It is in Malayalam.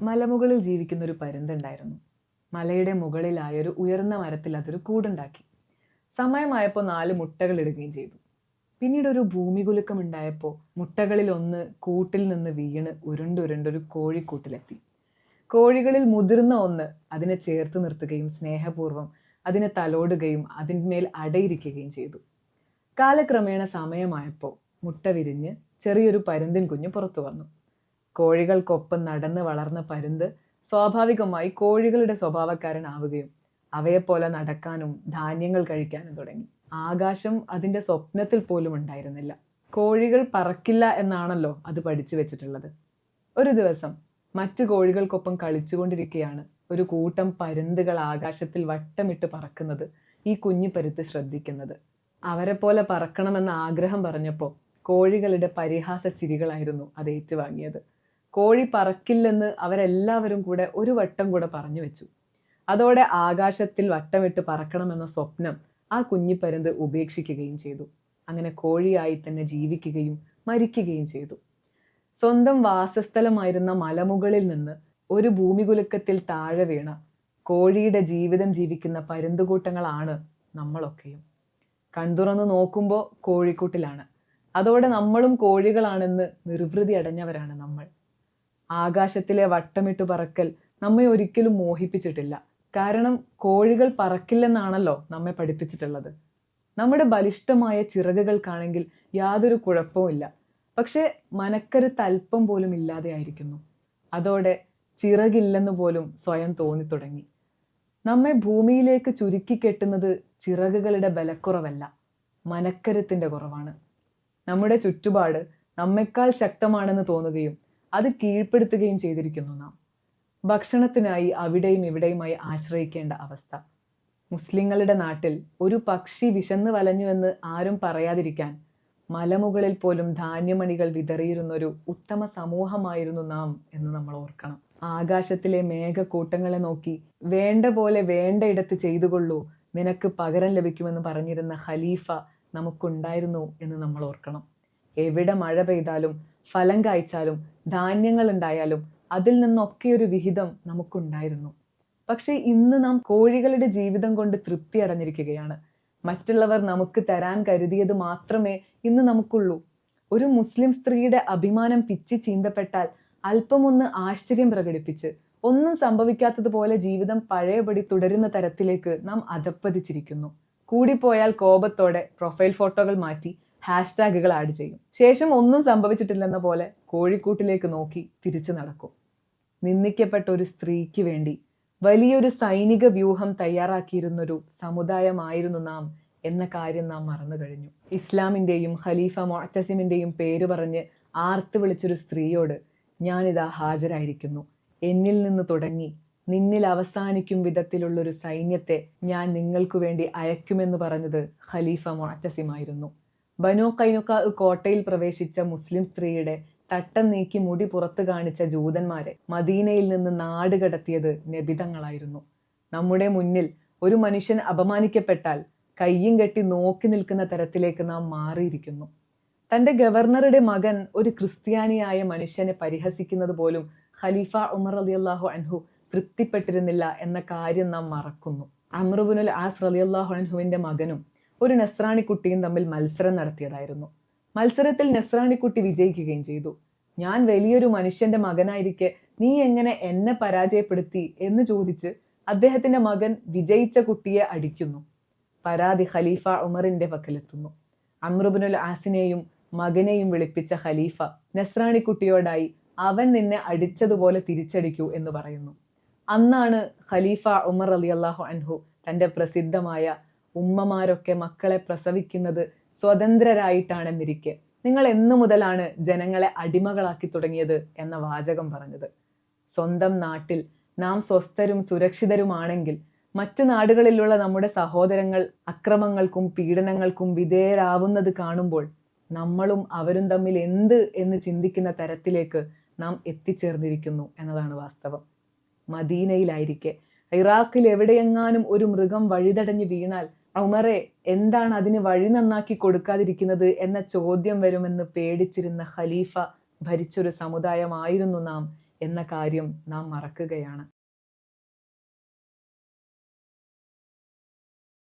മലമുകളിൽ ജീവിക്കുന്ന ഒരു പരുന്തുണ്ടായിരുന്നു മലയുടെ മുകളിലായൊരു ഉയർന്ന മരത്തിൽ അതൊരു കൂടുണ്ടാക്കി. സമയമായപ്പോൾ നാല് മുട്ടകൾ ഇടുകയും ചെയ്തു. പിന്നീട് ഒരു ഭൂമികുലുക്കം ഉണ്ടായപ്പോൾ മുട്ടകളിൽ ഒന്ന് കൂട്ടിൽ നിന്ന് വീണ് ഉരുണ്ടുരുണ്ടൊരു കോഴിക്കൂട്ടിലെത്തി. കോഴികളിൽ മുതിർന്ന ഒന്ന് അതിനെ ചേർത്ത് നിർത്തുകയും സ്നേഹപൂർവം അതിനെ തലോടുകയും അതിന്മേൽ അടയിരിക്കുകയും ചെയ്തു. കാലക്രമേണ സമയമായപ്പോൾ മുട്ട വിരിഞ്ഞ് ചെറിയൊരു പരുന്തിൻ കുഞ്ഞ് പുറത്തു വന്നു. കോഴികൾക്കൊപ്പം നടന്ന് വളർന്ന പരുന്ത് സ്വാഭാവികമായി കോഴികളുടെ സ്വഭാവക്കാരനാവുകയും അവയെപ്പോലെ നടക്കാനും ധാന്യങ്ങൾ കഴിക്കാനും തുടങ്ങി. ആകാശം അതിന്റെ സ്വപ്നത്തിൽ പോലും ഉണ്ടായിരുന്നില്ല. കോഴികൾ പറക്കില്ല എന്നാണല്ലോ അത് പഠിച്ചു വെച്ചിട്ടുള്ളത്. ഒരു ദിവസം മറ്റു കോഴികൾക്കൊപ്പം കളിച്ചുകൊണ്ടിരിക്കുകയാണ് ഒരു കൂട്ടം പരുന്തുകൾ ആകാശത്തിൽ വട്ടമിട്ട് പറക്കുന്നത് ഈ കുഞ്ഞു പരുത്ത് ശ്രദ്ധിക്കുന്നത്. അവരെ പോലെ പറക്കണമെന്ന ആഗ്രഹം പറഞ്ഞപ്പോൾ കോഴികളുടെ പരിഹാസ ചിരികളായിരുന്നു അത് ഏറ്റുവാങ്ങിയത്. കോഴി പറക്കില്ലെന്ന് അവരെല്ലാവരും കൂടെ ഒരു വട്ടം കൂടെ പറഞ്ഞു വെച്ചു. അതോടെ ആകാശത്തിൽ വട്ടമിട്ട് പറക്കണമെന്ന സ്വപ്നം ആ കുഞ്ഞിപ്പരുന്ത് ഉപേക്ഷിക്കുകയും ചെയ്തു. അങ്ങനെ കോഴിയായി തന്നെ ജീവിക്കുകയും മരിക്കുകയും ചെയ്തു. സ്വന്തം വാസസ്ഥലമായിരുന്ന മലമുകളിൽ നിന്ന് ഒരു ഭൂമികുലുക്കത്തിൽ താഴെ വീണ കോഴിയുടെ ജീവിതം ജീവിക്കുന്ന പരുന്തുകൂട്ടങ്ങളാണ് നമ്മളൊക്കെയും. കൺതുറന്ന് നോക്കുമ്പോൾ കോഴിക്കൂട്ടിലാണ്. അതോടെ നമ്മളും കോഴികളാണെന്ന് നിർവൃതി അടഞ്ഞവരാണ് നമ്മൾ. ആകാശത്തിലെ വട്ടമിട്ട് പറക്കൽ നമ്മെ ഒരിക്കലും മോഹിപ്പിച്ചിട്ടില്ല. കാരണം കോഴികൾ പറക്കില്ലെന്നാണല്ലോ നമ്മെ പഠിപ്പിച്ചിട്ടുള്ളത്. നമ്മുടെ ബലിഷ്ഠമായ ചിറകുകൾക്കാണെങ്കിൽ യാതൊരു കുഴപ്പവുമില്ല പക്ഷേ മനക്കരുത്ത് അല്പം പോലും ഇല്ലാതെയായിരിക്കുന്നു അതോടെ ചിറകില്ലെന്ന് പോലും സ്വയം തോന്നിത്തുടങ്ങി. നമ്മെ ഭൂമിയിലേക്ക് ചുരുക്കി കെട്ടുന്നത് ചിറകുകളുടെ ബലക്കുറവല്ല മനക്കരുത്തിന്റെ കുറവാണ്. നമ്മുടെ ചുറ്റുപാട് നമ്മെക്കാൾ ശക്തമാണെന്ന് തോന്നുകയും അത് കീഴ്പ്പെടുത്തുകയും ചെയ്തിരിക്കുന്നു നാം. ഭക്ഷണത്തിനായി അവിടെയും ഇവിടെയുമായി ആശ്രയിക്കേണ്ട അവസ്ഥ. മുസ്ലിങ്ങളുടെ നാട്ടിൽ ഒരു പക്ഷി വിശന്ന് വലഞ്ഞുവെന്ന് ആരും പറയാതിരിക്കാൻ മലമുകളിൽ പോലും ധാന്യമണികൾ വിതറിയിരുന്നൊരു ഉത്തമ സമൂഹമായിരുന്നു നാം എന്ന് നമ്മൾ ഓർക്കണം. ആകാശത്തിലെ മേഘക്കൂട്ടങ്ങളെ നോക്കി വേണ്ട പോലെ വേണ്ടയിടത്ത് ചെയ്തുകൊള്ളൂ നിനക്ക് പകരം ലഭിക്കുമെന്ന് പറഞ്ഞിരുന്ന ഖലീഫ നമുക്കുണ്ടായിരുന്നു എന്ന് നമ്മൾ ഓർക്കണം. എവിടെ മഴ പെയ്താലും ഫലം കായ്ച്ചാലും ധാന്യങ്ങൾ ഉണ്ടായാലും അതിൽ നിന്നൊക്കെ ഒരു വിഹിതം നമുക്കുണ്ടായിരുന്നു. പക്ഷേ ഇന്ന് നാം കോഴികളുടെ ജീവിതം കൊണ്ട് തൃപ്തി അടഞ്ഞിരിക്കുകയാണ്. മറ്റുള്ളവർ നമുക്ക് തരാൻ കരുതിയത് മാത്രമേ ഇന്ന് നമുക്കുള്ളൂ. ഒരു മുസ്ലിം സ്ത്രീയുടെ അഭിമാനം പിച്ചി ചീന്തപ്പെട്ടാൽ അല്പമൊന്ന് ആശ്ചര്യം പ്രകടിപ്പിച്ച് ഒന്നും സംഭവിക്കാത്തതുപോലെ ജീവിതം പഴയപടി തുടരുന്ന തരത്തിലേക്ക് നാം അധപ്പതിച്ചിരിക്കുന്നു കൂടിപ്പോയാൽ കോപത്തോടെ പ്രൊഫൈൽ ഫോട്ടോകൾ മാറ്റി ഹാഷ്ടാഗുകൾ ആഡ് ചെയ്യും. ശേഷം ഒന്നും സംഭവിച്ചിട്ടില്ലെന്ന പോലെ കോഴിക്കൂട്ടിലേക്ക് നോക്കി തിരിച്ചു നടക്കും. നിന്ദിക്കപ്പെട്ട ഒരു സ്ത്രീക്ക് വേണ്ടി വലിയൊരു സൈനിക വ്യൂഹം തയ്യാറാക്കിയിരുന്നൊരു സമുദായമായിരുന്നു നാം എന്ന കാര്യം നാം മറന്നു കഴിഞ്ഞു. ഇസ്ലാമിന്റെയും ഖലീഫ മൊഹത്തസിമിന്റെയും പേര് പറഞ്ഞ് ആർത്ത് വിളിച്ചൊരു സ്ത്രീയോട് ഞാനിതാ ഹാജരായിരിക്കുന്നു. എന്നിൽ നിന്ന് തുടങ്ങി നിന്നിൽ അവസാനിക്കും വിധത്തിലുള്ളൊരു സൈന്യത്തെ ഞാൻ നിങ്ങൾക്കു വേണ്ടി അയക്കുമെന്ന് പറഞ്ഞത് ഖലീഫ മൊഹത്തസിമായിരുന്നു ബനു കൈനുക്ക കോട്ടയിൽ പ്രവേശിച്ച മുസ്ലിം സ്ത്രീയുടെ തട്ടം നീക്കി മുടി പുറത്തു കാണിച്ച ജൂതന്മാരെ മദീനയിൽ നിന്ന് നാട് കടത്തിയത് നബിതങ്ങളായിരുന്നു. നമ്മുടെ മുന്നിൽ ഒരു മനുഷ്യൻ അപമാനിക്കപ്പെട്ടാൽ കയ്യും കെട്ടി നോക്കി നിൽക്കുന്ന തരത്തിലേക്ക് നാം മാറിയിരിക്കുന്നു. തന്റെ ഗവർണറുടെ മകൻ ഒരു ക്രിസ്ത്യാനിയായ മനുഷ്യനെ പരിഹസിക്കുന്നത് പോലും ഖലീഫ ഉമർ അലിയല്ലാഹു അൻഹു തൃപ്തിപ്പെട്ടിരുന്നില്ല എന്ന കാര്യം നാം മറക്കുന്നു. അമ്രുബുനുൽ ആസ് റലിയല്ലാഹു അൻഹുവിന്റെ മകനും ഒരു നസ്രാണി കുട്ടിയും തമ്മിൽ മത്സരം നടത്തിയതായിരുന്നു. മത്സരത്തിൽ നസ്രാണിക്കുട്ടി വിജയിക്കുകയും ചെയ്തു. ഞാൻ വലിയൊരു മനുഷ്യന്റെ മകനായിരിക്കെ നീ എങ്ങനെ എന്നെ പരാജയപ്പെടുത്തി? എന്ന് ചോദിച്ച് അദ്ദേഹത്തിന്റെ മകൻ വിജയിച്ച കുട്ടിയെ അടിക്കുന്നു. പരാതി ഖലീഫ ഉമറിന്റെ പക്കലെത്തുന്നു. അമ്രുബിനുൽ ആസിനെയും മകനെയും വിളിപ്പിച്ച ഖലീഫ നസ്രാണിക്കുട്ടിയോടായി അവൻ നിന്നെ അടിച്ചതുപോലെ തിരിച്ചടിക്കൂ എന്ന് പറയുന്നു. അന്നാണ് ഖലീഫ ഉമർ അലി അള്ളാഹു അൻഹു തന്റെ പ്രസിദ്ധമായ ഉമ്മമാരൊക്കെ മക്കളെ പ്രസവിക്കുന്നത് സ്വതന്ത്രരായിട്ടാണെന്നിരിക്കെ. നിങ്ങൾ എന്നു മുതലാണ് ജനങ്ങളെ അടിമകളാക്കി തുടങ്ങിയത് എന്ന വാചകം പറഞ്ഞത്. സ്വന്തം നാട്ടിൽ നാം സ്വസ്ഥരും സുരക്ഷിതരുമാണെങ്കിൽ മറ്റു നാടുകളിലുള്ള നമ്മുടെ സഹോദരങ്ങൾ അക്രമങ്ങൾക്കും പീഡനങ്ങൾക്കും വിധേയരാവുന്നത് കാണുമ്പോൾ നമ്മളും അവരും തമ്മിൽ എന്ത് എന്ന് ചിന്തിക്കുന്ന തരത്തിലേക്ക് നാം എത്തിച്ചേർന്നിരിക്കുന്നു എന്നതാണ് വാസ്തവം. മദീനയിലായിരിക്കെ. ഇറാഖിൽ എവിടെയെങ്ങാനും ഒരു മൃഗം വഴിതടഞ്ഞ് വീണാൽ ഉമറെ എന്താണ് അതിന് വഴി നന്നാക്കി കൊടുക്കാതിരിക്കുന്നത് എന്ന ചോദ്യം വരുമെന്ന് പേടിച്ചിരുന്ന ഖലീഫ ഭരിച്ചൊരു സമുദായമായിരുന്നു നാം എന്ന കാര്യം നാം മറക്കുകയാണ്.